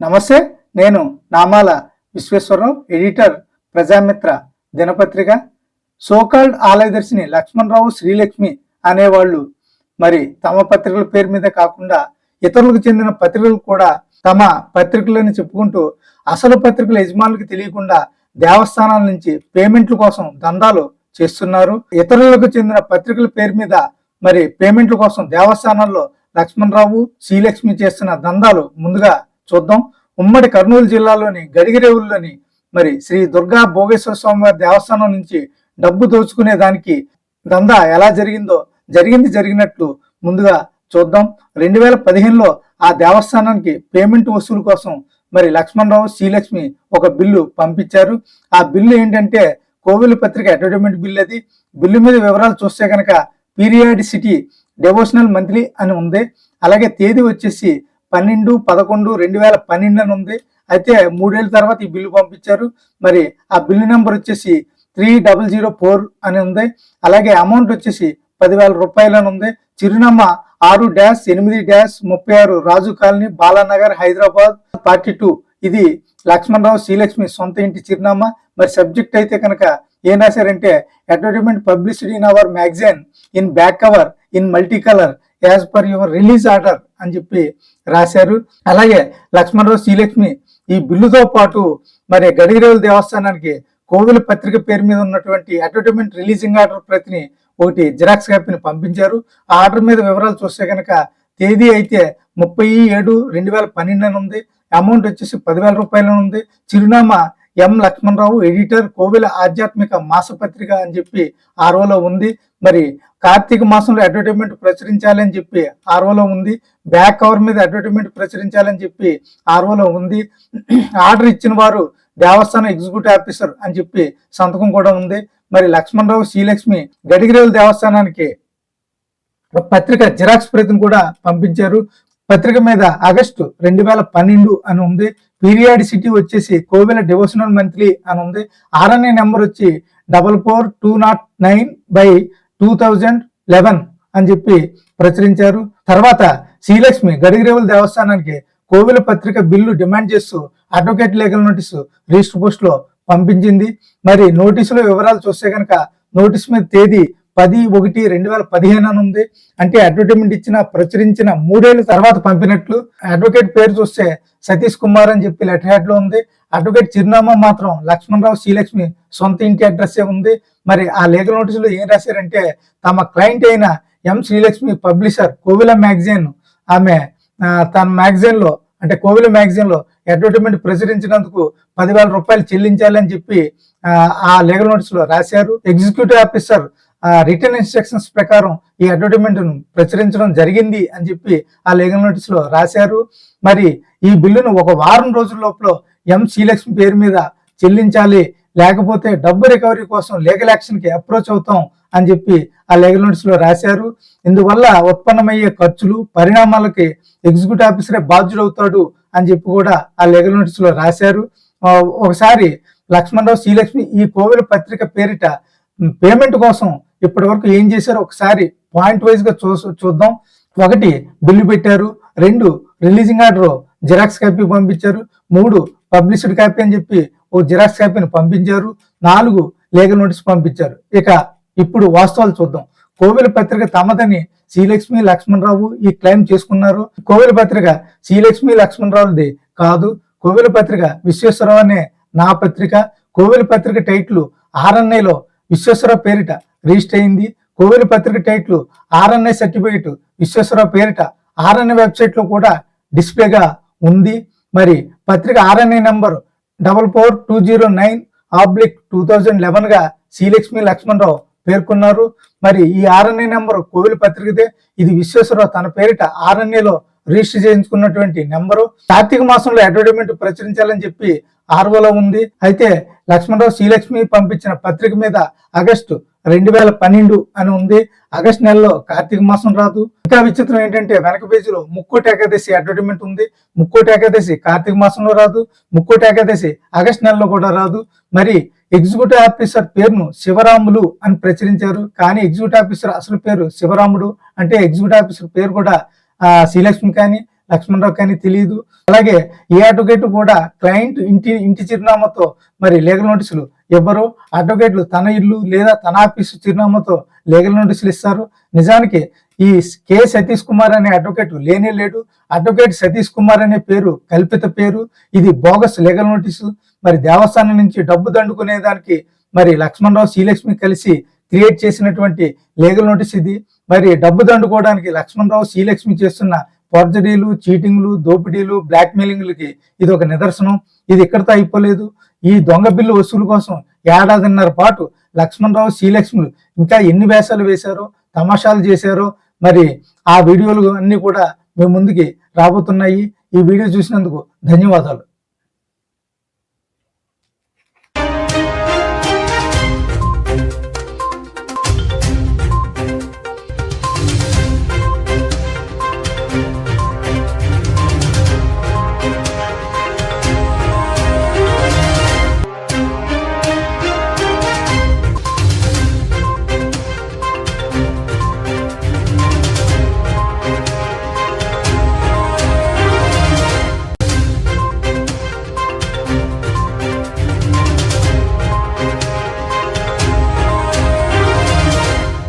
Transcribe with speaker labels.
Speaker 1: నమస్తే నేను నామాల విశ్వేశ్వరరావు ఎడిటర్ ప్రజామిత్ర దినపత్రిక. సోకాల్డ్ ఆలయదర్శిని లక్ష్మణరావు శ్రీలక్ష్మి అనేవాళ్ళు. మరి తమ పత్రికల పేరు మీద కాకుండా ఇతరులకు చెందిన పత్రికలు కూడా తమ పత్రికలని చెప్పుకుంటూ అసలు పత్రికల యజమానులకు తెలియకుండా దేవస్థానాల నుంచి పేమెంట్ల కోసం దందాలు చేస్తున్నారు. ఇతరులకు చెందిన పత్రికల పేరు మీద మరి పేమెంట్ల కోసం దేవస్థానాల్లో లక్ష్మణరావు శ్రీలక్ష్మి చేస్తున్న దందాలు ముందుగా చూద్దాం. ఉమ్మడి కర్నూలు జిల్లాలోని గడిగిరేవుల్లోని మరి శ్రీ దుర్గా భోగేశ్వర స్వామివారి దేవస్థానం నుంచి డబ్బు దోచుకునే దానికి దందా ఎలా జరిగిందో జరిగింది జరిగినట్లు ముందుగా చూద్దాం. రెండు వేల పదిహేనులో ఆ దేవస్థానానికి పేమెంట్ వసూలు కోసం మరి లక్ష్మణరావు శ్రీలక్ష్మి ఒక బిల్లు పంపించారు. ఆ బిల్లు ఏంటంటే కోవిలు పత్రిక అడ్వర్టైజ్మెంట్ బిల్ అది. బిల్లు మీద వివరాలు చూస్తే కనుక పీరియాడిసిటీ డెవోషనల్ మంత్లీ అని ఉంది. అలాగే తేదీ వచ్చేసి పన్నెండు పదకొండు రెండు వేల పన్నెండు అని ఉంది. అయితే మూడేళ్ళ తర్వాత ఈ బిల్లు పంపించారు. మరి ఆ బిల్లు నెంబర్ వచ్చేసి త్రీ డబల్ జీరో ఫోర్ అని ఉంది. అలాగే అమౌంట్ వచ్చేసి పదివేల రూపాయలు అని ఉంది. చిరునామా ఆరు డాష్ ఎనిమిది డాష్ ముప్పై ఆరు Raju colony Balanagar Hyderabad forty two. ఇది లక్ష్మణరావు శ్రీలక్ష్మి సొంత ఇంటి చిరునామా. మరి సబ్జెక్ట్ అయితే కనుక ఏం రాశారంటే advertisement publicity in our magazine in back cover in multi colour as per your release order. అని చెప్పి రాశారు. అలాగే లక్ష్మణరావు శ్రీలక్ష్మి ఈ బిల్లుతో పాటు మరి గడిగిరేవుల దేవస్థానానికి కోవిల పత్రిక పేరు మీద ఉన్నటువంటి అడ్వర్టైజ్మెంట్ రిలీజింగ్ ఆర్డర్ ప్రతిని ఒకటి జిరాక్స్ కాపీని పంపించారు. ఆ ఆర్డర్ మీద వివరాలు చూస్తే కనుక తేదీ అయితే ముప్పై ఏడు రెండు వేల పన్నెండు అని ఉంది. అమౌంట్ వచ్చేసి పదివేల రూపాయలు ఉంది. చిరునామా ఎం లక్ష్మణరావు ఎడిటర్ కోవిల ఆధ్యాత్మిక మాసపత్రిక అని చెప్పి ఆర్వోలో ఉంది. మరి కార్తీక మాసంలో అడ్వర్టైజ్మెంట్ ప్రచురించాలని చెప్పి ఆర్వోలో ఉంది. బ్యాక్ కవర్ మీద అడ్వర్టైజ్మెంట్ ప్రచురించాలని చెప్పి ఆర్వోలో ఉంది. ఆర్డర్ ఇచ్చిన వారు దేవస్థానం ఎగ్జిక్యూటివ్ ఆఫీసర్ అని చెప్పి సంతకం కూడా ఉంది. మరి లక్ష్మణరావు శ్రీలక్ష్మి గడిగిరేవుల దేవస్థానానికి పత్రిక జిరాక్స్ ప్రతిని కూడా పంపించారు. పత్రిక మీద ఆగస్టు రెండు వేల పన్నెండు అని ఉంది. పీరియాడిసిటీ వచ్చేసి కోవెల డివోషనల్ మంత్లీ అని ఉంది. ఆర్ఎన్ఏ నెంబర్ వచ్చి double four two nought nine by two thousand eleven అని చెప్పి ప్రచురించారు. తర్వాత శ్రీలక్ష్మి గడిగిరేవుల దేవస్థానానికి కోవిల పత్రిక బిల్లు డిమాండ్ చేస్తూ అడ్వకేట్ లీగల్ నోటీసు రిజిస్టర్ పోస్ట్లో పంపించింది. మరి నోటీసులో వివరాలు చూస్తే కనుక నోటీస్ మీద తేదీ పది ఒకటి రెండు వేల పదిహేను అని ఉంది. అంటే అడ్వర్టైజ్మెంట్ ఇచ్చిన ప్రచురించిన మూడేళ్ళ తర్వాత పంపినట్లు. అడ్వకేట్ పేరు చూస్తే సతీష్ కుమార్ అని చెప్పి లెటర్ హెడ్లో ఉంది. అడ్వకేట్ చిరునామా మాత్రం లక్ష్మణరావు శ్రీలక్ష్మి సొంత ఇంటి అడ్రస్సే ఉంది. మరి ఆ లీగల్ నోటీసులో ఏం రాశారంటే తమ క్లయింట్ అయిన M Srilakshmi publisher Kovila magazine ఆమె తన మ్యాగజైన్లో అంటే కోవిల మ్యాగజైన్లో అడ్వర్టైజ్మెంట్ ప్రచురించినందుకు పదివేల రూపాయలు చెల్లించాలని చెప్పి ఆ, లీగల్ నోటీసులో రాశారు. ఎగ్జిక్యూటివ్ ఆఫీసర్ రిటర్న్ ఇన్స్ట్రక్షన్స్ ప్రకారం ఈ అడ్వర్టైజ్మెంట్ ప్రచురించడం జరిగింది అని చెప్పి ఆ లీగల్ నోటీస్లో రాశారు. మరి ఈ బిల్లును ఒక వారం రోజుల లోపల ఎం శ్రీలక్ష్మి పేరు మీద చెల్లించాలి లేకపోతే డబ్బు రికవరీ కోసం లీగల్ యాక్షన్కి అప్రోచ్ అవుతాం అని చెప్పి ఆ లీగల్ నోటీస్లో రాశారు. ఇందువల్ల ఉత్పన్నమయ్యే ఖర్చులు పరిణామాలకి ఎగ్జిక్యూటివ్ ఆఫీసరే బాధ్యుడవుతాడు అని చెప్పి కూడా ఆ లీగల్ నోటీస్లో రాశారు. ఒకసారి లక్ష్మణరావు శ్రీలక్ష్మి ఈ కోవిల పత్రిక పేరిట పేమెంట్ కోసం ఇప్పటి వరకు ఏం చేశారో ఒకసారి పాయింట్ వైజ్గా చూ చూద్దాం. ఒకటి బిల్లు పెట్టారు. రెండు రిలీజింగ్ ఆర్డర్ జిరాక్స్ కాపీ పంపించారు. మూడు పబ్లిసిడ్ కాపీ అని చెప్పి ఓ జిరాక్స్ కాపీని పంపించారు. నాలుగు లీగల్ నోటీస్ పంపించారు. ఇక ఇప్పుడు వాస్తవాలు చూద్దాం. కోవిల పత్రిక తమదని శ్రీలక్ష్మి లక్ష్మణరావు ఈ క్లెయిమ్ చేసుకున్నారు. కోవిల పత్రిక శ్రీలక్ష్మి లక్ష్మణరావుది కాదు. కోవిల పత్రిక విశ్వేశ్వరరావు అనే నా పత్రిక. కోవిల పత్రిక టైటిల్ ఆర్ఎన్ఐలో విశ్వేశ్వరరావు పేరిట రిజిస్టర్ అయింది. కోవిల పత్రిక టైటిల్ ఆర్ఎన్ఐ సర్టిఫికేట్ విశ్వేశ్వరరావు పేరిట ఆర్ఎన్ఐ వెబ్సైట్లో కూడా డిస్ప్లేగా ఉంది. మరి పత్రిక RNI number double four two zero nine oblique two thousand లెవెన్గా Srilakshmi Lakshmanarao పేర్కొన్నారు. మరి ఈ ఆర్ఎన్ఏ నెంబర్ కోవిల పత్రికదే. ఇది విశ్వేశ్వరరావు తన పేరిట ఆర్ఎన్ఏలో రిజిస్టర్ చేయించుకున్నటువంటి నెంబరు. కార్తీక మాసంలో అడ్వర్టైజ్మెంట్ ప్రచురించాలని చెప్పి ఆర్వోలో ఉంది. అయితే లక్ష్మణరావు శ్రీలక్ష్మి పంపించిన పత్రిక మీద ఆగస్టు రెండు వేల పన్నెండు అని ఉంది. ఆగస్ట్ నెలలో కార్తీక మాసం రాదు. ఇంకా విచిత్రం ఏంటంటే వెనక పేజీలో ముక్కోటి ఏకాదశి అడ్వర్టైజ్మెంట్ ఉంది. ముక్కోటి ఏకాదశి కార్తీక మాసంలో రాదు. ముక్కోటి ఏకాదశి ఆగస్ట్ నెలలో కూడా రాదు. మరి ఎగ్జిక్యూటివ్ ఆఫీసర్ పేరును శివరాములు అని ప్రచురించారు. కానీ ఎగ్జిక్యూటివ్ ఆఫీసర్ అసలు పేరు శివరాముడు. అంటే ఎగ్జిక్యూటివ్ ఆఫీసర్ పేరు కూడా ఆ, శ్రీలక్ష్మి కానీ లక్ష్మణరావు కానీ తెలియదు అలాగే ఏ అడ్వకేట్ కూడా క్లయింట్ ఇంటి ఇంటి చిరునామాతో మరి లీగల్ నోటీసులు ఇవ్వరు. అడ్వకేట్లు తన ఇల్లు లేదా తన ఆఫీసు చిరునామాతో లీగల్ నోటీసులు ఇస్తారు. నిజానికి ఈ కె సతీష్ కుమార్ అనే అడ్వకేట్ లేనే లేడు. అడ్వకేట్ సతీష్ కుమార్ అనే పేరు కల్పిత పేరు. ఇది బోగస్ లీగల్ నోటీసు. మరి దేవస్థానం నుంచి డబ్బు దండుకునే దానికి మరి లక్ష్మణరావు శ్రీలక్ష్మి కలిసి క్రియేట్ చేసినటువంటి లీగల్ నోటీస్ ఇది. మరి డబ్బు దండుకోవడానికి లక్ష్మణరావు శ్రీలక్ష్మి చేస్తున్న ఫోర్జరీలు చీటింగ్లు దోపిడీలు బ్లాక్మెయిలింగ్లకి ఇది ఒక నిదర్శనం. ఇది ఇక్కడితో అయిపోలేదు. ఈ దొంగ బిల్లు వసూలు కోసం ఏడాదిన్నర పాటు లక్ష్మణరావు శ్రీలక్ష్ములు ఇంకా ఎన్ని వేషాలు వేశారో తమాషాలు చేశారో మరి ఆ వీడియోలు అన్నీ కూడా మేము ముందుకి రాబోతున్నాయి. ఈ వీడియో చూసినందుకు ధన్యవాదాలు.